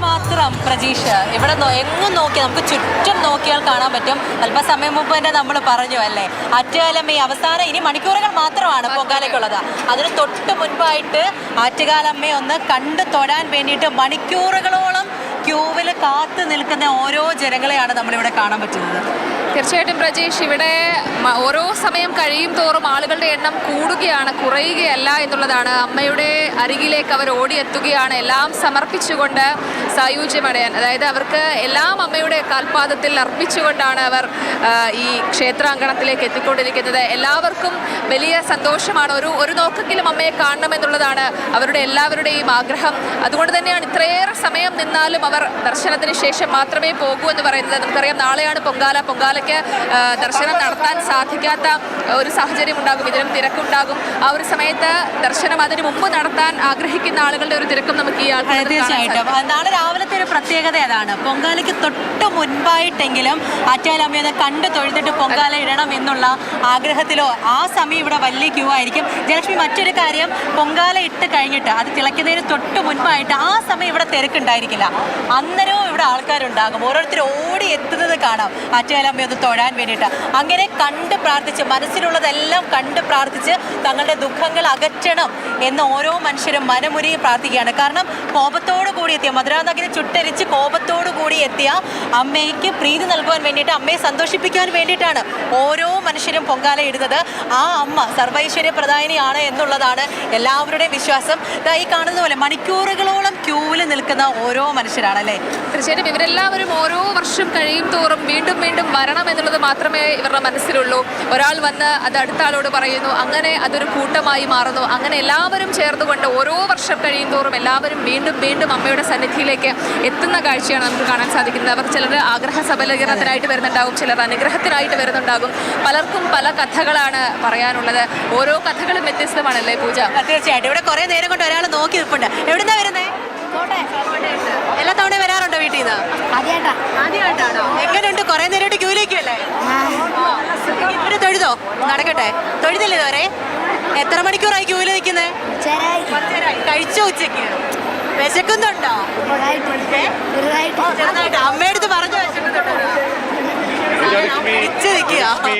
എത്രമാത്രം പ്രതീക്ഷ. ഇവിടെ എങ്ങും നോക്കി നമുക്ക് ചുറ്റും നോക്കിയാൽ കാണാൻ പറ്റും. അല്പസമയം മുമ്പ് തന്നെ നമ്മൾ പറഞ്ഞു അല്ലേ? ആറ്റുകാലം ഈ അവസാനം ഇനി മണിക്കൂറുകൾ മാത്രമാണ് പൊങ്കാലയ്ക്കുള്ളത് അതിന് തൊട്ട് മുൻപായിട്ട് ആറ്റുകാലമ്മയെ ഒന്ന് കണ്ടു തൊടാൻ വേണ്ടിയിട്ട് മണിക്കൂറുകളോളം ക്യൂവിൽ കാത്തു നിൽക്കുന്ന ഓരോ ജനങ്ങളെയാണ് നമ്മളിവിടെ കാണാൻ പറ്റുന്നത്. തീർച്ചയായിട്ടും പ്രജേഷ് ഇവിടെ ഓരോ സമയം കഴിയും തോറും ആളുകളുടെ എണ്ണം കൂടുകയാണ് കുറയുകയല്ല എന്നുള്ളതാണ്. അമ്മയുടെ അരികിലേക്ക് അവർ ഓടിയെത്തുകയാണ്. എല്ലാം സമർപ്പിച്ചുകൊണ്ട് സായുജ്യമടയാൻ അതായത് അവർക്ക് എല്ലാം അമ്മയുടെ കാൽപാദത്തിൽ അർപ്പിച്ചുകൊണ്ടാണ് അവർ ഈ ക്ഷേത്രാങ്കണത്തിലേക്ക് എത്തിക്കൊണ്ടിരിക്കുന്നത്. എല്ലാവർക്കും വലിയ സന്തോഷമാണ്. ഒരു ഒരു നോക്കെങ്കിലും അമ്മയെ കാണണമെന്നുള്ളതാണ് അവരുടെ എല്ലാവരുടെയും ആഗ്രഹം. അതുകൊണ്ട് തന്നെയാണ് ഇത്രയേറെ സമയം നിന്നാലും അവർ ദർശനത്തിന് ശേഷം മാത്രമേ പോകൂ എന്ന് പറയുന്നത്. നമുക്കറിയാം നാളെയാണ് പൊങ്കാല. പൊങ്കാലയ്ക്ക് ആ, ദർശനം നടത്താൻ സാധിക്കാത്ത ഒരു സാഹചര്യം ഉണ്ടാകും. ഇതിനും തിരക്കുണ്ടാകും. ആ ഒരു സമയത്ത് ദർശനം അതിനു മുമ്പ് നടത്താൻ ആഗ്രഹിക്കുന്ന ആളുകളുടെ ഒരു തിരക്കും നമുക്ക് ഈ ആൾക്കാർ തീർച്ചയായിട്ടും. നാളെ രാവിലത്തെ ഒരു പ്രത്യേകത അതാണ് പൊങ്കാലയ്ക്ക് തൊട്ട് മുൻപായിട്ടെങ്കിലും അച്ചാലമ്മയെ കണ്ട് കണ്ടു തൊഴുതിട്ട് പൊങ്കാല ഇടണം എന്നുള്ള ആഗ്രഹത്തിലോ ആ സമയം ഇവിടെ വലിയ ക്യൂ ആയിരിക്കും. ജലക്ഷ്മി മറ്റൊരു കാര്യം പൊങ്കാല ഇട്ട് കഴിഞ്ഞിട്ട് അത് തിളയ്ക്കുന്നതിന് തൊട്ട് മുൻപായിട്ട് ആ സമയം ഇവിടെ തിരക്കുണ്ടായിരിക്കില്ല. അന്നേരവും ഇവിടെ ആൾക്കാരുണ്ടാകും. ഓരോരുത്തർ ഓടി എത്തുന്നത് കാണാം. ആറ്റുകാലമ്മയെ ഒന്ന് തൊഴാൻ വേണ്ടിയിട്ട്. അങ്ങനെ കണ്ട് പ്രാർത്ഥിച്ച് മനസ്സിലുള്ളതെല്ലാം കണ്ട് പ്രാർത്ഥിച്ച് തങ്ങളുടെ ദുഃഖങ്ങൾ അകറ്റണം എന്ന് ഓരോ മനുഷ്യരും മനമുരുകി പ്രാർത്ഥിക്കുകയാണ്. കാരണം കോപത്തോടു കൂടി എത്തിയ മധുരാനഗരി ചുട്ടരിച്ച് കോപത്തോടു കൂടി എത്തിയ അമ്മയ്ക്ക് പ്രീതി നൽകുവാൻ വേണ്ടിയിട്ട് അമ്മയെ സന്തോഷിപ്പിക്കാൻ വേണ്ടിയിട്ടാണ് ഓരോ മനുഷ്യരും പൊങ്കാല ഇടുന്നത്. ആ അമ്മ സർവൈശ്വര്യ പ്രധാനിയാണ് എന്നുള്ളതാണ് എല്ലാവരുടെയും വിശ്വാസം. ഈ കാണുന്ന പോലെ മണിക്കൂറുകളോളം ക്യൂവിൽ നിൽക്കുന്ന ഓരോ മനുഷ്യരാണല്ലേ തീർച്ചയായിട്ടും ഇവരെല്ലാവരും ഓരോ വർഷം കഴിയും തോറും വീണ്ടും വീണ്ടും വരണം എന്നുള്ളത് മാത്രമേ ഇവരുടെ മനസ്സിലുള്ളൂ. ഒരാൾ വന്ന് അത് അടുത്ത ആളോട് പറയുന്നു അങ്ങനെ അതൊരു കൂട്ടമായി മാറുന്നു. അങ്ങനെ എല്ലാവരും ചേർന്നുകൊണ്ട് ഓരോ വർഷം കഴിയും തോറും എല്ലാവരും വീണ്ടും വീണ്ടും അമ്മയുടെ സന്നിധിയിലേക്ക് എത്തുന്ന കാഴ്ചയാണ് നമുക്ക് കാണാൻ സാധിക്കുന്നത്. അവർ ചിലർ ആഗ്രഹ സബലീകരണത്തിനായിട്ട് വരുന്നുണ്ടാകും ചിലർ അനുഗ്രഹത്തിനായിട്ട് വരുന്നുണ്ടാകും. പലർക്കും പല കഥകളാണ് പറയാനുള്ളത്. ഓരോ കഥകളും വ്യത്യസ്തമാണല്ലേ പൂജ? തീർച്ചയായിട്ടും. ഇവിടെ കുറെ നേരം കൊണ്ട് ഒരാൾ നോക്കി നിൽപ്പുണ്ട്. എവിടുന്നാ വരുന്നത് എല്ലാ തവണ വരാറുണ്ടോ വീട്ടിൽ നിന്ന്? ആദ്യമായിട്ടാ ആദ്യമായിട്ടാണോ കുറെ നേരമായിട്ട് ക്യൂലേക്കല്ലേ ഇവർ തൊഴുതോ? നടക്കട്ടെ. തൊഴുതില്ലേ ഇതുവരെ? എത്ര മണിക്കൂറായി ക്യൂൽ നിൽക്കുന്നത് കഴിച്ചോ ഉച്ചയ്ക്ക്? വിശക്കുന്നുണ്ടോ? ചെറുതായിട്ട്. അമ്മയടുത്ത് പറഞ്ഞു വിശക്കുന്നുണ്ടോ? പിടിച്ചു നിൽക്കുക.